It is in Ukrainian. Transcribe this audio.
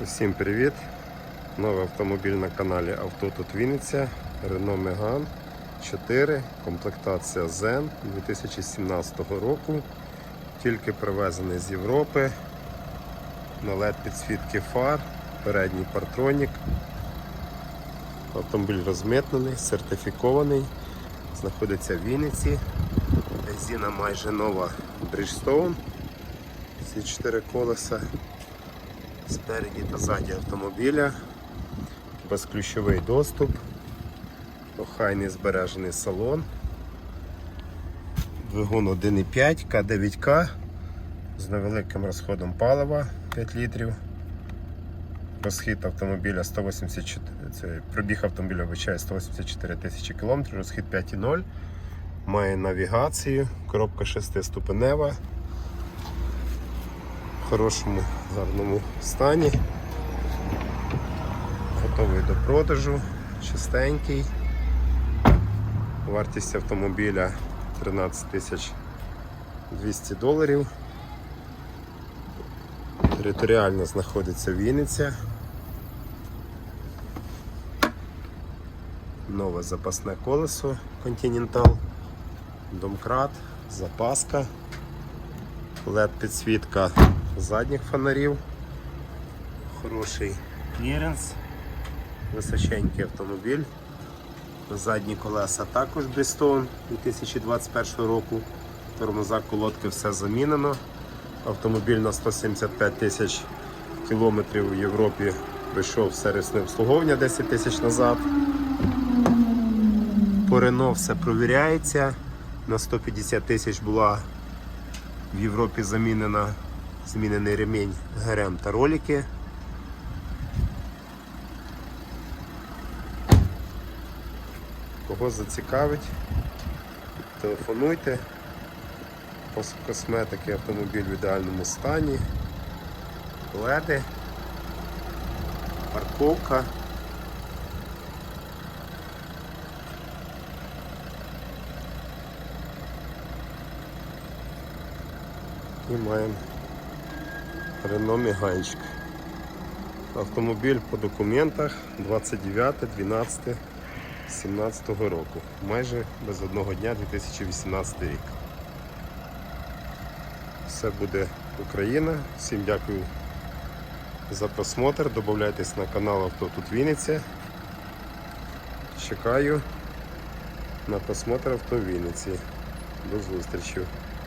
Усім привіт! Новий автомобіль на каналі Авто тут Вінниця. Renault Megane 4, комплектація Zen 2017 року. Тільки привезений з Європи. На LED підсвітки фар, передній партронік. Автомобіль розмитнений, сертифікований, знаходиться в Вінниці. Резина майже нова Bridgestone. Всі чотири колеса спереді та ззаді автомобіля, безключовий доступ, охайний збережений салон, двигун 1,5 К9К з невеликим розходом палива 5 літрів. Розхід автомобіля 184, це пробіг автомобіля вибачає 184 тисячі кілометрів, розхід 5,0. Має навігацію, коробка 6-ступенева в хорошому, гарному стані. Готовий до продажу, чистенький. Вартість автомобіля 13 тисяч 200 доларів. Територіально знаходиться Вінниця. Нове запасне колесо Continental, домкрат, запаска, LED підсвітка задніх фонарів, хороший кліренс, височенький автомобіль. Задні колеса також Bridgestone 2021 року. Тормоза колодки все замінено. Автомобіль на 175 тисяч кілометрів в Європі пройшов сервісне обслуговування 10 тисяч назад. По Рено все провіряється. На 150 тисяч була в Європі замінена, змінений ремінь ГРМ та ролики. Кого зацікавить, телефонуйте. Косметики автомобіль в ідеальному стані. Леди, парковка. І маємо Рено Міганчик. Автомобіль по документах 29, 12, 17 року. Майже без одного дня 2018 рік. Все буде Україна. Всім дякую за просмотр. Добавляйтесь на канал Авто тут Вінниця. Чекаю на просмотр авто Вінниці. До зустрічі.